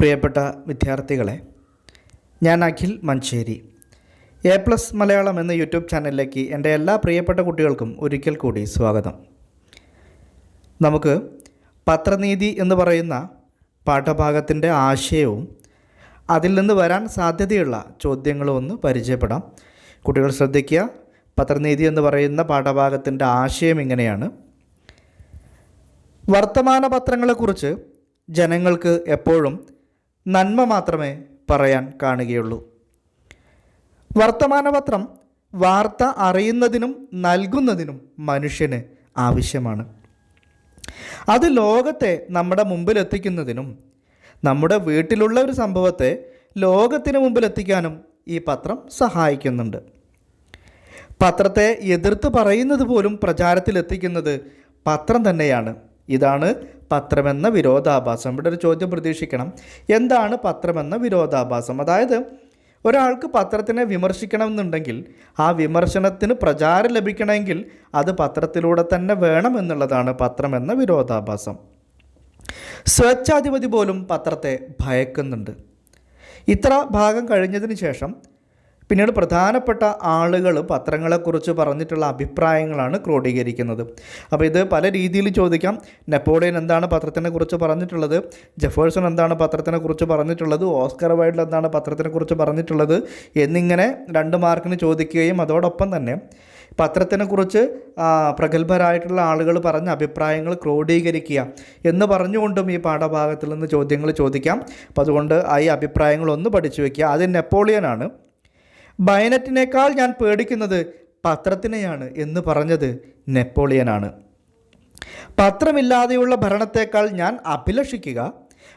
പ്രിയപ്പെട്ട വിദ്യാർത്ഥികളെ ഞാൻ അഖിൽ മഞ്ചേരി. എ പ്ലസ് മലയാളം എന്ന യൂട്യൂബ് ചാനലിലേക്ക് എന്റെ എല്ലാ പ്രിയപ്പെട്ട കുട്ടികൾക്കും ഒരിക്കൽ കൂടി സ്വാഗതം. നമുക്ക് പത്രനീതി എന്ന് പറയുന്ന പാഠഭാഗത്തിന്റെ ആശയവും അതിൽ നിന്ന് വരാൻ സാധ്യതയുള്ള ചോദ്യങ്ങളും ഒന്ന് പരിചയപ്പെടാം. കുട്ടികൾ ശ്രദ്ധിക്കുക പത്രനീതി എന്ന് പറയുന്ന പാഠഭാഗത്തിന്റെ ആശയം ഇങ്ങനെയാണ്. വർത്തമാന പത്രങ്ങളെക്കുറിച്ച് ജനങ്ങൾക്ക് എപ്പോഴും നന്മ മാത്രമേ പറയാൻ കാണുകയുള്ളൂ. വർത്തമാനപത്രം വാർത്ത അറിയുന്നതിനും നൽകുന്നതിനും മനുഷ്യന് ആവശ്യമാണ്. അത് ലോകത്തെ നമ്മുടെ മുമ്പിലെത്തിക്കുന്നതിനും നമ്മുടെ വീട്ടിലുള്ള ഒരു സംഭവത്തെ ലോകത്തിന് മുമ്പിലെത്തിക്കാനും ഈ പത്രം സഹായിക്കുന്നുണ്ട്. പത്രത്തെ എതിർത്ത് പറയുന്നത് പോലും പ്രചാരത്തിലെത്തിക്കുന്നത് പത്രം തന്നെയാണ്. ഇതാണ് പത്രമെന്ന വിരോധാഭാസം. ഇവിടെ ഒരു ചോദ്യം പ്രതീക്ഷിക്കണം. എന്താണ് പത്രമെന്ന വിരോധാഭാസം? അതായത് ഒരാൾക്ക് പത്രത്തിനെ വിമർശിക്കണമെന്നുണ്ടെങ്കിൽ ആ വിമർശനത്തിന് പ്രചാരം ലഭിക്കണമെങ്കിൽ അത് പത്രത്തിലൂടെ തന്നെ വേണം എന്നുള്ളതാണ് പത്രമെന്ന വിരോധാഭാസം. സ്വേച്ഛാധിപതി പോലും പത്രത്തെ ഭയക്കുന്നുണ്ട്. ഇത്ര ഭാഗം കഴിഞ്ഞതിന് ശേഷം പിന്നീട് പ്രധാനപ്പെട്ട ആളുകൾ പത്രങ്ങളെക്കുറിച്ച് പറഞ്ഞിട്ടുള്ള അഭിപ്രായങ്ങളാണ് ക്രോഡീകരിക്കുന്നത്. അപ്പോൾ ഇത് പല രീതിയിൽ ചോദിക്കാം. നെപ്പോളിയൻ എന്താണ് പത്രത്തിനെക്കുറിച്ച് പറഞ്ഞിട്ടുള്ളത്? ജെഫേഴ്സൺ എന്താണ് പത്രത്തിനെക്കുറിച്ച് പറഞ്ഞിട്ടുള്ളത്? ഓസ്കർ വൈൽഡ് എന്താണ് പത്രത്തിനെക്കുറിച്ച് പറഞ്ഞിട്ടുള്ളത്? എന്നിങ്ങനെ രണ്ട് മാർക്കിന് ചോദിക്കുകയും അതോടൊപ്പം തന്നെ പത്രത്തിനെക്കുറിച്ച് പ്രഗത്ഭരായിട്ടുള്ള ആളുകൾ പറഞ്ഞ അഭിപ്രായങ്ങൾ ക്രോഡീകരിക്കുക എന്ന് പറഞ്ഞുകൊണ്ടും ഈ പാഠഭാഗത്തിൽ നിന്ന് ചോദ്യങ്ങൾ ചോദിക്കാം. അപ്പോൾ അതുകൊണ്ട് ആ ഈ അഭിപ്രായങ്ങളൊന്ന് പഠിച്ചു വയ്ക്കുക. അത് നെപ്പോളിയനാണ്. ബയനറ്റിനേക്കാൾ ഞാൻ പേടിക്കുന്നത് പത്രത്തിനെയാണ് എന്ന് പറഞ്ഞത് നെപ്പോളിയനാണ്. പത്രമില്ലാതെയുള്ള ഭരണത്തേക്കാൾ ഞാൻ അഭിലഷിക്കുക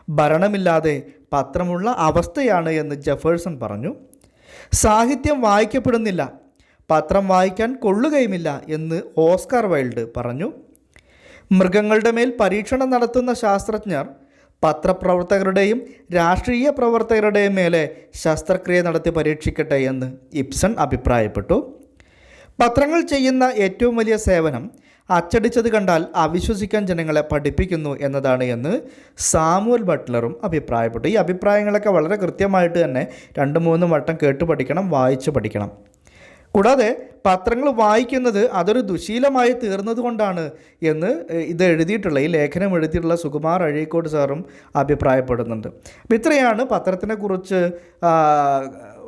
ഭരണമില്ലാതെ പത്രമുള്ള അവസ്ഥയാണ് എന്ന് ജെഫേഴ്സൺ പറഞ്ഞു. സാഹിത്യം വായിക്കപ്പെടുന്നില്ല പത്രം വായിക്കാൻ കൊള്ളുകയുമില്ല എന്ന് ഓസ്കാർ വൈൽഡ് പറഞ്ഞു. മൃഗങ്ങളുടെ മേൽ പരീക്ഷണം നടത്തുന്ന ശാസ്ത്രജ്ഞർ പത്രപ്രവർത്തകരുടെയും രാഷ്ട്രീയ പ്രവർത്തകരുടെയും മേലെ ശസ്ത്രക്രിയ നടത്തി പരീക്ഷിക്കട്ടെ എന്ന് ഇബ്സൺ അഭിപ്രായപ്പെട്ടു. പത്രങ്ങൾ ചെയ്യുന്ന ഏറ്റവും വലിയ സേവനം അച്ചടിച്ചത് കണ്ടാൽ അവിശ്വസിക്കാൻ ജനങ്ങളെ പഠിപ്പിക്കുന്നു എന്നതാണ് എന്ന് സാമുവൽ ബട്ട്ലറും അഭിപ്രായപ്പെട്ടു. ഈ അഭിപ്രായങ്ങളൊക്കെ വളരെ കൃത്യമായിട്ട് തന്നെ രണ്ട് മൂന്ന് വട്ടം കേട്ട് പഠിക്കണം വായിച്ച് പഠിക്കണം. കൂടാതെ പത്രങ്ങൾ വായിക്കുന്നത് അതൊരു ദുശീലമായി തീർന്നതുകൊണ്ടാണ് എന്ന് ഇത് എഴുതിയിട്ടുള്ള ഈ ലേഖനം എഴുതിയിട്ടുള്ള സുകുമാർ അഴീക്കോട് സാറും അഭിപ്രായപ്പെടുന്നുണ്ട്. അപ്പം ഇത്രയാണ് പത്രത്തിനെക്കുറിച്ച്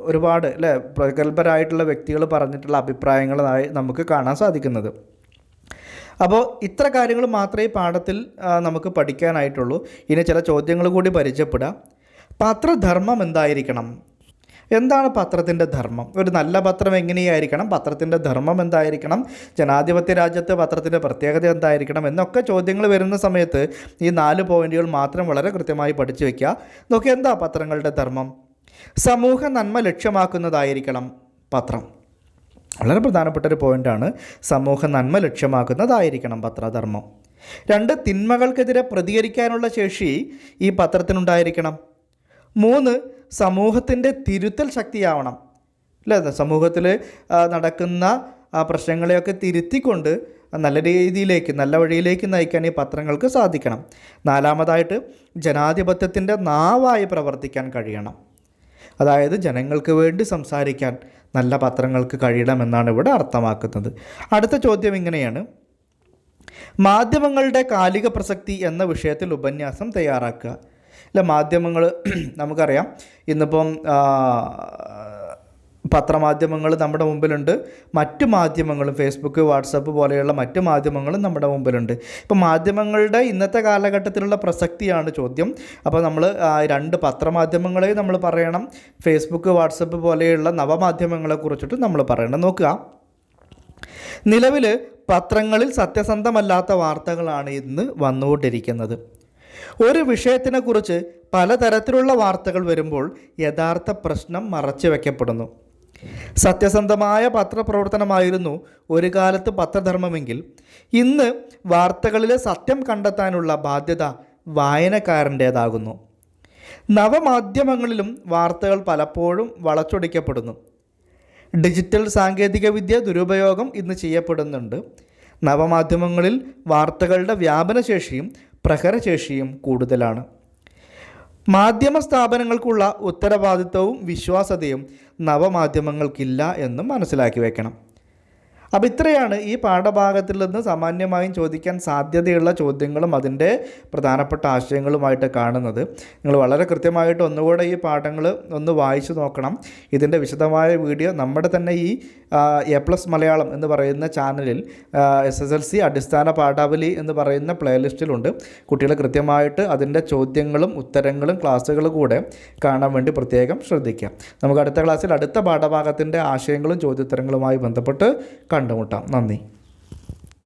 ഒരുപാട് അല്ലേ പ്രഗത്ഭരായിട്ടുള്ള വ്യക്തികൾ പറഞ്ഞിട്ടുള്ള അഭിപ്രായങ്ങളായി നമുക്ക് കാണാൻ സാധിക്കുന്നത്. അപ്പോൾ ഇത്ര കാര്യങ്ങൾ മാത്രമേ പാഠത്തിൽ നമുക്ക് പഠിക്കാനായിട്ടുള്ളൂ. ഇനി ചില ചോദ്യങ്ങൾ കൂടി പരിചയപ്പെടാം. പത്രധർമ്മം എന്തായിരിക്കണം? എന്താണ് പത്രത്തിന്റെ ധർമ്മം? ഒരു നല്ല പത്രം എങ്ങനെയായിരിക്കണം? പത്രത്തിന്റെ ധർമ്മം എന്തായിരിക്കണം? ജനാധിപത്യ രാജ്യത്ത് പത്രത്തിന്റെ പ്രത്യേകത എന്തായിരിക്കണം? എന്നൊക്കെ ചോദ്യങ്ങൾ വരുന്ന സമയത്ത് ഈ നാല് പോയിന്റുകൾ മാത്രം വളരെ കൃത്യമായി പഠിച്ചു വയ്ക്കുക നോക്കി എന്താ പത്രങ്ങളുടെ ധർമ്മം? സമൂഹ നന്മ ലക്ഷ്യമാക്കുന്നതായിരിക്കണം പത്രം. വളരെ പ്രധാനപ്പെട്ട ഒരു പോയിന്റാണ് സമൂഹ നന്മ ലക്ഷ്യമാക്കുന്നതായിരിക്കണം പത്രധർമ്മം. രണ്ട് തിന്മകൾക്കെതിരെ പ്രതികരിക്കാനുള്ള ശേഷി ഈ പത്രത്തിനുണ്ടായിരിക്കണം. മൂന്ന് സമൂഹത്തിന്റെ തിരുത്തൽ ശക്തിയാവണം. അല്ലേ? സമൂഹത്തിൽ നടക്കുന്ന പ്രശ്നങ്ങളെയൊക്കെ തിരുത്തിക്കൊണ്ട് നല്ല രീതിയിലേക്ക് നല്ല വഴിയിലേക്ക് നയിക്കാൻ ഈ പത്രങ്ങൾക്ക് സാധിക്കണം. നാലാമതായിട്ട് ജനാധിപത്യത്തിന്റെ നാവായി പ്രവർത്തിക്കാൻ കഴിയണം. അതായത് ജനങ്ങൾക്ക് വേണ്ടി സംസാരിക്കാൻ നല്ല പത്രങ്ങൾക്ക് കഴിയണമെന്നാണ് ഇവിടെ അർത്ഥമാക്കുന്നത്. അടുത്ത ചോദ്യം ഇങ്ങനെയാണ്. മാധ്യമങ്ങളുടെ കാലിക പ്രസക്തി എന്ന വിഷയത്തിൽ ഉപന്യാസം തയ്യാറാക്കുക. അല്ല മാധ്യമങ്ങൾ നമുക്കറിയാം. ഇന്നിപ്പം പത്രമാധ്യമങ്ങൾ നമ്മുടെ മുമ്പിലുണ്ട്. മറ്റു മാധ്യമങ്ങളും ഫേസ്ബുക്ക് വാട്സപ്പ് പോലെയുള്ള മറ്റു മാധ്യമങ്ങളും നമ്മുടെ മുമ്പിലുണ്ട്. ഇപ്പോൾ മാധ്യമങ്ങളുടെ ഇന്നത്തെ കാലഘട്ടത്തിലുള്ള പ്രസക്തിയാണ് ചോദ്യം. അപ്പോൾ നമ്മൾ രണ്ട് പത്രമാധ്യമങ്ങളെ നമ്മൾ പറയണം. ഫേസ്ബുക്ക് വാട്സപ്പ് പോലെയുള്ള നവമാധ്യമങ്ങളെ കുറിച്ചിട്ട് നമ്മൾ പറയണം. നോക്കുക. നിലവിൽ പത്രങ്ങളിൽ സത്യസന്ധമല്ലാത്ത വാർത്തകളാണ് ഇന്ന് വന്നുകൊണ്ടിരിക്കുന്നത്. ഒരു വിഷയത്തിനെക്കുറിച്ച് പലതരത്തിലുള്ള വാർത്തകൾ വരുമ്പോൾ യഥാർത്ഥ പ്രശ്നം മറച്ചു വയ്ക്കപ്പെടുന്നു സത്യസന്ധമായ പത്രപ്രവർത്തനമായിരുന്നു ഒരു കാലത്ത് പത്രധർമ്മമെങ്കിൽ. ഇന്ന് വാർത്തകളിലെ സത്യം കണ്ടെത്താനുള്ള ബാധ്യത വായനക്കാരന്റേതാകുന്നു. നവമാധ്യമങ്ങളിലും വാർത്തകൾ പലപ്പോഴും വളച്ചൊടിക്കപ്പെടുന്നു. ഡിജിറ്റൽ സാങ്കേതികവിദ്യ ദുരുപയോഗം ഇന്ന് ചെയ്യപ്പെടുന്നുണ്ട്. നവമാധ്യമങ്ങളിൽ വാർത്തകളുടെ വ്യാപനശേഷിയും പ്രഹരശേഷിയും കൂടുതലാണ്. മാധ്യമ സ്ഥാപനങ്ങൾക്കുള്ള ഉത്തരവാദിത്വവും വിശ്വാസതയും നവമാധ്യമങ്ങൾക്കില്ല എന്നും മനസ്സിലാക്കി വെക്കണം. അപ്പോൾ ഇത്രയാണ് ഈ പാഠഭാഗത്തിൽ നിന്ന് സാമാന്യമായും ചോദിക്കാൻ സാധ്യതയുള്ള ചോദ്യങ്ങളും അതിന്റെ പ്രധാനപ്പെട്ട ആശയങ്ങളുമായിട്ട് കാണുന്നത്. നിങ്ങൾ വളരെ കൃത്യമായിട്ട് ഒന്നുകൂടെ ഈ പാഠങ്ങൾ ഒന്ന് വായിച്ചു നോക്കണം. ഇതിന്റെ വിശദമായ വീഡിയോ നമ്മുടെ തന്നെ ഈ എ പ്ലസ് മലയാളം എന്ന് പറയുന്ന ചാനലിൽ എസ് എസ് എൽ സി അടിസ്ഥാന പാഠാവലി എന്ന് പറയുന്ന പ്ലേലിസ്റ്റിലുണ്ട്. കുട്ടികൾ കൃത്യമായിട്ട് അതിന്റെ ചോദ്യങ്ങളും ഉത്തരങ്ങളും ക്ലാസ്സുകളും കൂടെ കാണാൻ വേണ്ടി പ്രത്യേകം ശ്രദ്ധിക്കാം. നമുക്ക് അടുത്ത ക്ലാസ്സിൽ അടുത്ത പാഠഭാഗത്തിന്റെ ആശയങ്ങളും ചോദ്യോത്തരങ്ങളുമായി ബന്ധപ്പെട്ട് കണ്ടുമുട്ടാം. നന്ദി.